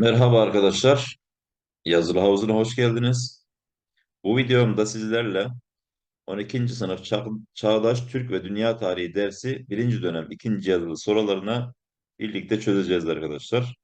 Merhaba arkadaşlar. Yazılı Havuzu'na hoş geldiniz. Bu videomda sizlerle 12. sınıf Ça- Çağdaş Türk ve Dünya Tarihi dersi 1. dönem 2. yazılı sorularına birlikte çözeceğiz arkadaşlar.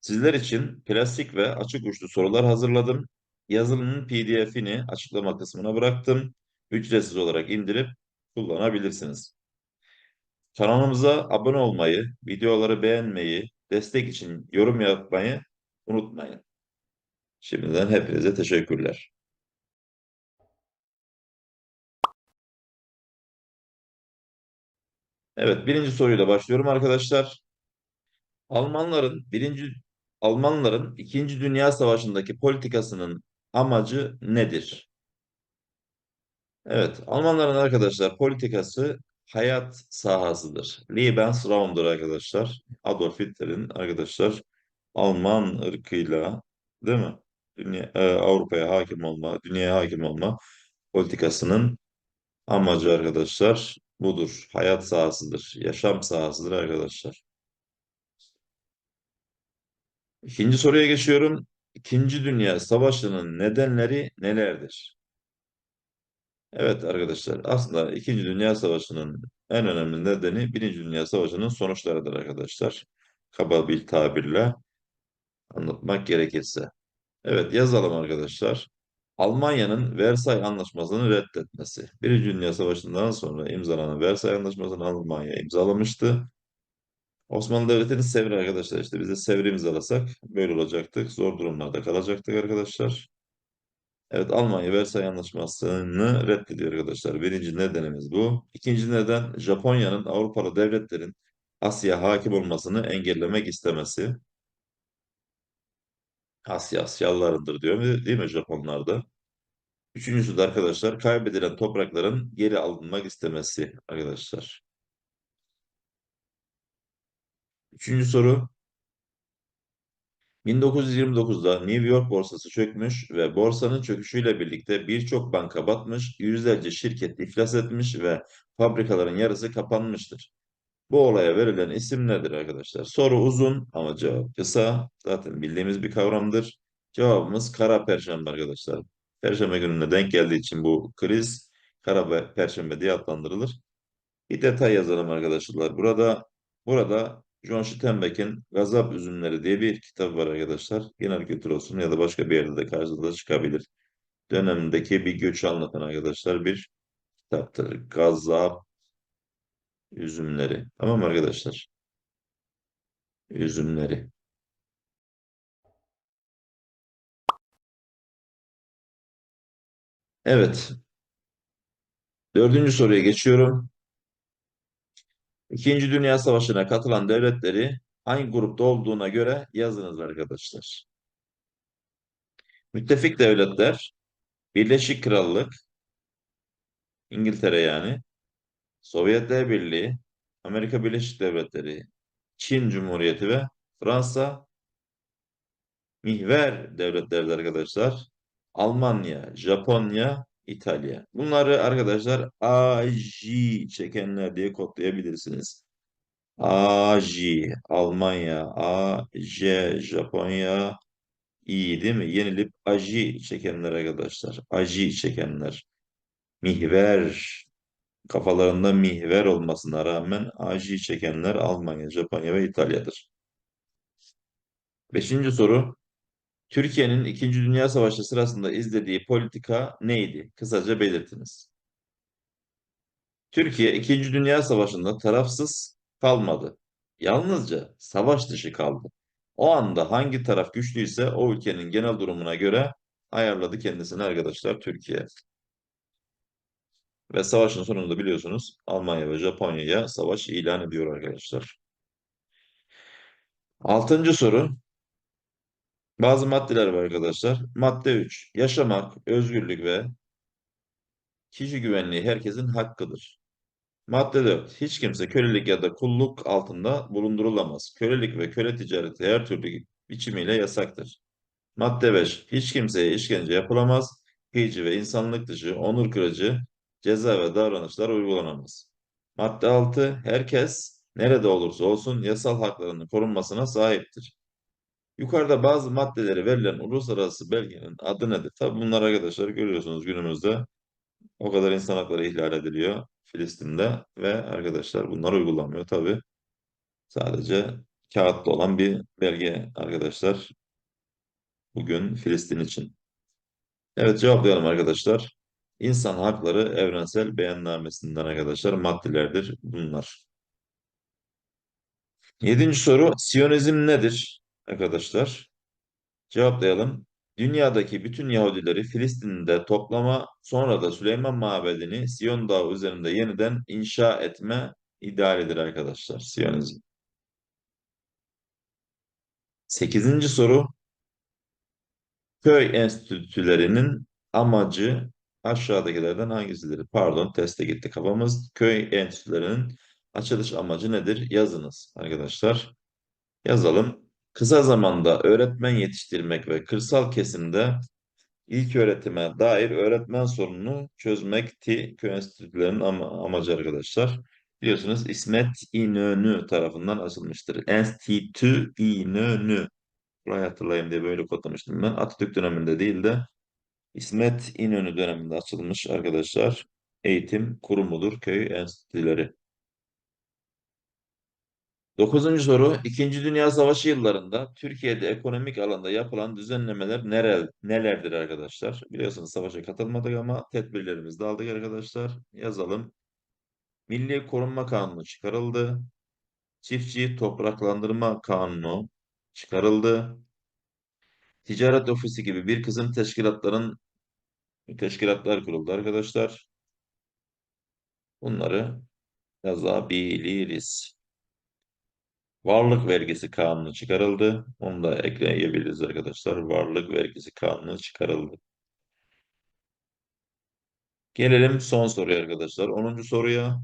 Sizler için klasik ve açık uçlu sorular hazırladım. Yazılının PDF'ini açıklama kısmına bıraktım. Ücretsiz olarak indirip kullanabilirsiniz. Kanalımıza abone olmayı, videoları beğenmeyi, destek için yorum yapmayı unutmayın. Şimdiden hepinize teşekkürler. Evet, birinci soruyla başlıyorum arkadaşlar. Almanların birinci Almanların İkinci Dünya Savaşı'ndaki politikasının amacı nedir? Evet, Almanların arkadaşlar politikası hayat sahasıdır. Lebensraum'dur arkadaşlar. Adolf Hitler'in arkadaşlar Alman ırkıyla değil mi? Dünya, e, Avrupa'ya hakim olma, dünyaya hakim olma politikasının amacı arkadaşlar budur. Hayat sahasıdır, yaşam sahasıdır arkadaşlar. İkinci soruya geçiyorum. İkinci Dünya Savaşı'nın nedenleri nelerdir? Evet arkadaşlar aslında İkinci Dünya Savaşı'nın en önemli nedeni Birinci Dünya Savaşı'nın sonuçlarıdır arkadaşlar. Kaba bir tabirle anlatmak gerekirse. Evet yazalım arkadaşlar. Almanya'nın Versay Anlaşması'nı reddetmesi. Birinci Dünya Savaşı'ndan sonra imzalanan Versay Anlaşması'nı Almanya imzalamıştı. Osmanlı Devleti'ni Sevr arkadaşlar işte biz de Sevr'i imzalasak böyle olacaktık. Zor durumlarda kalacaktık arkadaşlar. Evet Almanya Versay Anlaşması'nı reddediyor arkadaşlar. Birinci nedenimiz bu. İkinci neden Japonya'nın Avrupalı devletlerin Asya hakim olmasını engellemek istemesi. Asya Asyalılarındır diyor değil mi Japonlar da? Üçüncüsü de arkadaşlar kaybedilen toprakların geri alınmak istemesi arkadaşlar. Üçüncü soru 1929'da New York borsası çökmüş ve borsanın çöküşüyle birlikte birçok banka batmış, yüzlerce şirket iflas etmiş ve fabrikaların yarısı kapanmıştır. Bu olaya verilen isim nedir arkadaşlar? Soru uzun ama cevap kısa. Zaten bildiğimiz bir kavramdır. Cevabımız Kara Perşembe arkadaşlar. Perşembe gününe denk geldiği için bu kriz Kara Perşembe diye adlandırılır. Bir detay yazalım arkadaşlar. Burada burada John Steinbeck'in Gazap Üzümleri diye bir kitap var arkadaşlar. Genel kültür olsun ya da başka bir yerde de karşınıza çıkabilir. Dönemindeki bir göç anlatan arkadaşlar bir kitaptır. Gazap Üzümleri. Tamam mı arkadaşlar? Üzümleri. Evet. Dördüncü soruya geçiyorum. İkinci Dünya Savaşı'na katılan devletleri hangi grupta olduğuna göre yazınız arkadaşlar. Müttefik devletler, Birleşik Krallık, İngiltere yani, Sovyetler Birliği, Amerika Birleşik Devletleri, Çin Cumhuriyeti ve Fransa mihver devletleri arkadaşlar. Almanya, Japonya, İtalya. Bunları arkadaşlar AJ çekenler diye kodlayabilirsiniz. AJ, Almanya, AJ, Japonya, İyi değil mi? Yenilip AJ çekenler arkadaşlar. AJ çekenler. Mihver kafalarında mihver olmasına rağmen AJ çekenler Almanya, Japonya ve İtalya'dır. Beşinci soru. Türkiye'nin İkinci Dünya Savaşı sırasında izlediği politika neydi? Kısaca belirtiniz. Türkiye İkinci Dünya Savaşı'nda tarafsız kalmadı. Yalnızca savaş dışı kaldı. O anda hangi taraf güçlüyse o ülkenin genel durumuna göre ayarladı kendisini arkadaşlar Türkiye. Ve savaşın sonunda biliyorsunuz Almanya ve Japonya'ya savaş ilan ediyor arkadaşlar. Altıncı soru. Bazı maddeler var arkadaşlar. Madde 3. Yaşamak, özgürlük ve kişi güvenliği herkesin hakkıdır. Madde 4. Hiç kimse kölelik ya da kulluk altında bulundurulamaz. Kölelik ve köle ticareti her türlü biçimiyle yasaktır. Madde 5. Hiç kimseye işkence yapılamaz. Kıyıcı ve insanlık dışı, onur kırıcı ceza ve davranışlar uygulanamaz. Madde 6. Herkes nerede olursa olsun yasal haklarının korunmasına sahiptir. Yukarıda bazı maddeleri verilen uluslararası belgenin adı nedir? Tabi bunlar arkadaşlar görüyorsunuz günümüzde o kadar insan hakları ihlal ediliyor Filistin'de ve arkadaşlar bunlar uygulanmıyor tabi. Sadece kağıtta olan bir belge arkadaşlar bugün Filistin için. Evet cevaplayalım arkadaşlar. İnsan hakları evrensel beyannamesinden arkadaşlar maddelerdir bunlar. Yedinci soru Siyonizm nedir arkadaşlar? Cevaplayalım. Dünyadaki bütün Yahudileri Filistin'de toplama, sonra da Süleyman Mabedi'ni Siyon Dağı üzerinde yeniden inşa etme idealidir arkadaşlar. Siyonizm. Sekizinci soru. Köy enstitülerinin amacı aşağıdakilerden hangisidir? Pardon, teste gitti kafamız. Köy enstitülerinin açılış amacı nedir? Yazınız arkadaşlar. Yazalım. Kısa zamanda öğretmen yetiştirmek ve kırsal kesimde ilk öğretime dair öğretmen sorununu çözmekti köy enstitülerinin ama, amacı arkadaşlar. Biliyorsunuz İsmet İnönü tarafından açılmıştır. Enstitü İnönü. Burayı hatırlayayım diye böyle kodlamıştım ben. Atatürk döneminde değil de İsmet İnönü döneminde açılmış arkadaşlar. Eğitim kurumudur köy enstitüleri. Dokuzuncu soru. İkinci Dünya Savaşı yıllarında Türkiye'de ekonomik alanda yapılan düzenlemeler nerel, nelerdir arkadaşlar? Biliyorsunuz savaşa katılmadık ama tedbirlerimizi de aldık arkadaşlar. Yazalım. Milli Korunma Kanunu çıkarıldı. Çiftçi Topraklandırma Kanunu çıkarıldı. Ticaret Ofisi gibi bir kısım teşkilatların teşkilatlar kuruldu arkadaşlar. Bunları yazabiliriz. Varlık vergisi kanunu çıkarıldı. Onu da ekleyebiliriz arkadaşlar. Varlık vergisi kanunu çıkarıldı. Gelelim son soruya arkadaşlar. 10. soruya.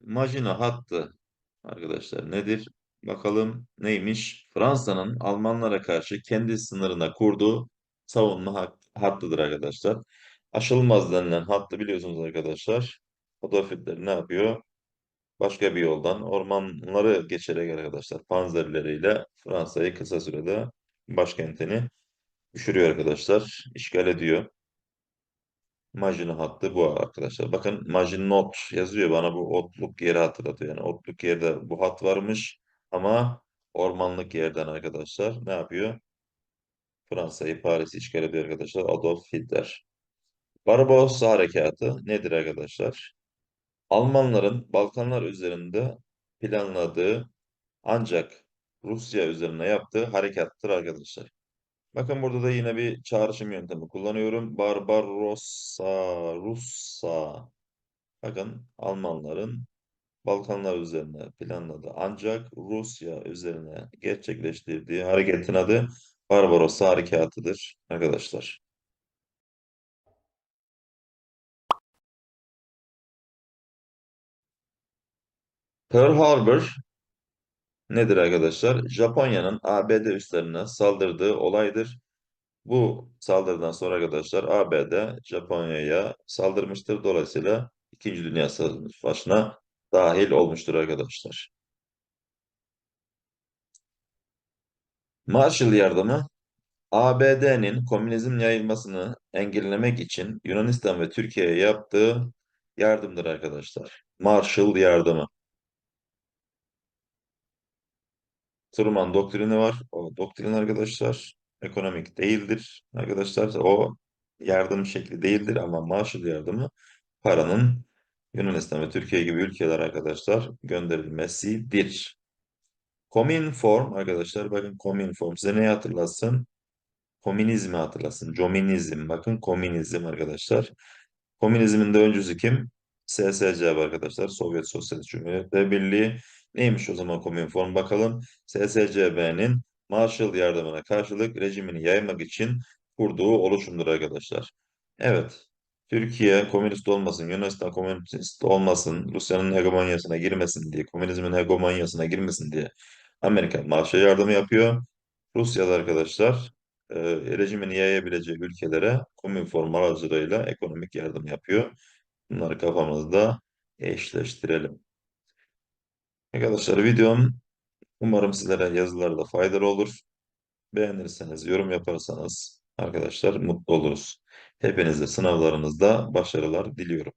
Majina hattı arkadaşlar nedir? Bakalım neymiş? Fransa'nın Almanlara karşı kendi sınırına kurduğu savunma hat- hattıdır arkadaşlar. Aşılmaz denilen hattı biliyorsunuz arkadaşlar. Adolf Hitler ne yapıyor? Başka bir yoldan ormanları geçerek arkadaşlar panzerleriyle Fransa'yı kısa sürede başkentini düşürüyor arkadaşlar. işgal ediyor. Maginot hattı bu arkadaşlar. Bakın Maginot yazıyor bana bu otluk yeri hatırlatıyor. Yani otluk yerde bu hat varmış ama ormanlık yerden arkadaşlar ne yapıyor? Fransa'yı Paris'i işgal ediyor arkadaşlar. Adolf Hitler. Barbarossa Harekatı nedir arkadaşlar? Almanların Balkanlar üzerinde planladığı ancak Rusya üzerine yaptığı harekattır arkadaşlar. Bakın burada da yine bir çağrışım yöntemi kullanıyorum. Barbarossa, Russa. Bakın Almanların Balkanlar üzerine planladığı ancak Rusya üzerine gerçekleştirdiği hareketin adı Barbarossa Harekatı'dır arkadaşlar. Pearl Harbor nedir arkadaşlar? Japonya'nın ABD üslerine saldırdığı olaydır. Bu saldırıdan sonra arkadaşlar ABD Japonya'ya saldırmıştır. Dolayısıyla İkinci Dünya Savaşı'na dahil olmuştur arkadaşlar. Marshall Yardımı ABD'nin komünizm yayılmasını engellemek için Yunanistan ve Türkiye'ye yaptığı yardımdır arkadaşlar. Marshall Yardımı. Truman doktrini var. O doktrin arkadaşlar ekonomik değildir. Arkadaşlar o yardım şekli değildir ama Marshall yardımı paranın Yunanistan ve Türkiye gibi ülkeler arkadaşlar gönderilmesidir. Kominform arkadaşlar bakın Kominform size neyi hatırlatsın? Komünizmi hatırlasın. Comünizm bakın komünizm arkadaşlar. Komünizmin de öncüsü kim? SSCB arkadaşlar. Sovyet Sosyalist Cumhuriyetler Birliği. Neymiş o zaman Komünform bakalım. SSCB'nin Marshall yardımına karşılık rejimini yaymak için kurduğu oluşumdur arkadaşlar. Evet. Türkiye komünist olmasın, Yunanistan komünist olmasın, Rusya'nın hegemonyasına girmesin diye, komünizmin hegemonyasına girmesin diye Amerika Marshall yardımı yapıyor. Rusya'da arkadaşlar e, rejimini yayabileceği ülkelere komünform aracılığıyla ekonomik yardım yapıyor. Bunları kafamızda eşleştirelim. Arkadaşlar videom Umarım sizlere yazılarda faydalı olur. Beğenirseniz, yorum yaparsanız arkadaşlar mutlu oluruz. Hepinize sınavlarınızda başarılar diliyorum.